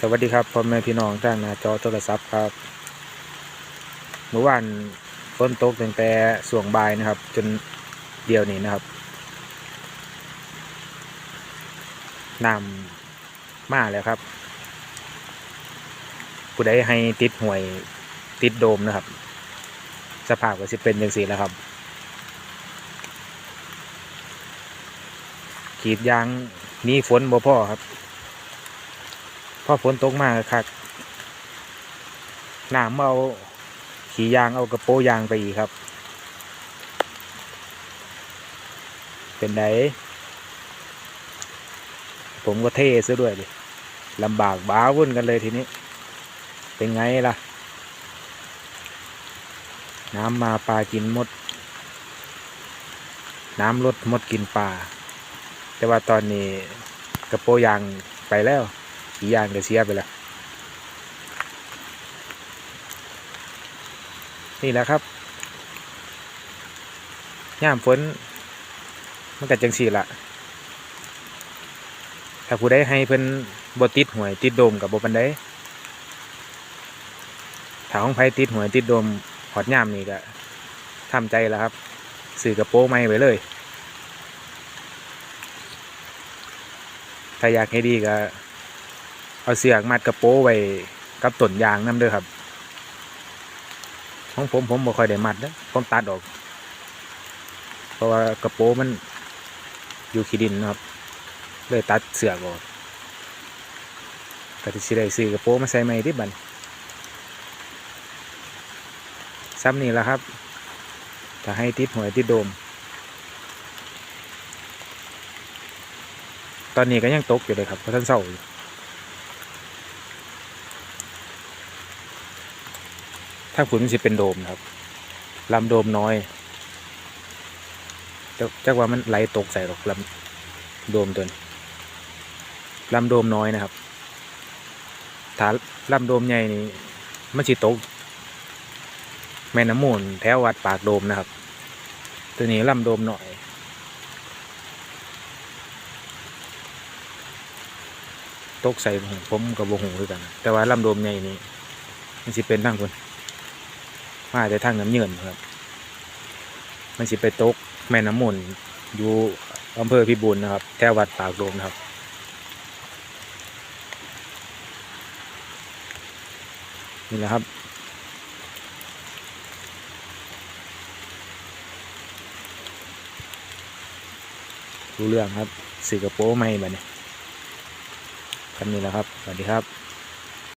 สวัสดีครับพ่อแม่พี่น้องทางหน้าจอโทรศัพท์ครับเมื่อวานฝนตกตั้งแต่ส่วงบ่ายนะครับ จนเดียวนี้นะครับน้ำมาแล้วครับ ผู้ใดให้ติดห่วยติดโดมนะครับ สภาพก็สิเป็นอย่างสีแล้วครับ ขีดยางหนี้ฝนบ่พ่อครับ พอฝนตกมากครับน้ำเอาขี่ยางเอากระโปรงยางไปอีกครับ เป็นไดผมก็เทซะด้วยดิลำบากบ้าวุ่นกันเลยทีนี้ เป็นไงล่ะ น้ำมาปลากินมด น้ำลดมดกินปลาแต่ว่าตอนนี้กระโปรงยางไปแล้ว ขี่ยางก็เสียไปแล้วนี่แหละครับย่ามฝนมันก็จังสีละถ้าผู้ใดให้เพิ่นบติดหวยติดโดมกับบปันไดถ้าของไผติดหวยติดโดมหอดย่ามนี่ก็ทำใจแล้วครับซื้อกระโปรงใหม่ไว้เลย ถ้าอยากให้ดีก็ เอาเสือกมัดกระโปงไว้กับต้นยางนั่นเด้อครับ ของผมผมบ่ค่อยได้มัดนะผมตัดออก เพราะว่ากระโปงมันอยู่ขี้ดินนะครับ เลยตัดเสือกออกก็สิได้ซื้อกระโปงมาใส่ใหม่ที่บันซ้ำนี่แหละครับ ถ้าให้ติดหวยติดโดม ตอนนี้ก็ยังตกอยู่เลยครับเพราะท่านเศร้าอยู่ ถ้าขุนมันสิเป็นโดมนะครับลำโดมน้อยจักจักว่ามันไหลตกใส่หรอกลำโดมตัวนี้ลำโดมน้อยนะครับถ้าลำโดมใหญ่นี่มันสิตกแม่น้ำมูลแถววัดปากโดมนะครับ ตัวนี้ลำโดมหน่อย ตกใส่ผมกับวงหูด้วยกัน แต่ว่าลำโดมใหญ่นี่มันสิเป็นทั้งคน มาแต่ทางน้ำเยินครับ มันสิไปตกแม่น้ำมูลอยู่อำเภอพิบูลนะครับ แถววัดปากโดมนะครับนี่แหละครับ รู้เรื่องครับสื่อกระโปรงไม่แบบนี้คำนี้แหละครับ สวัสดีครับ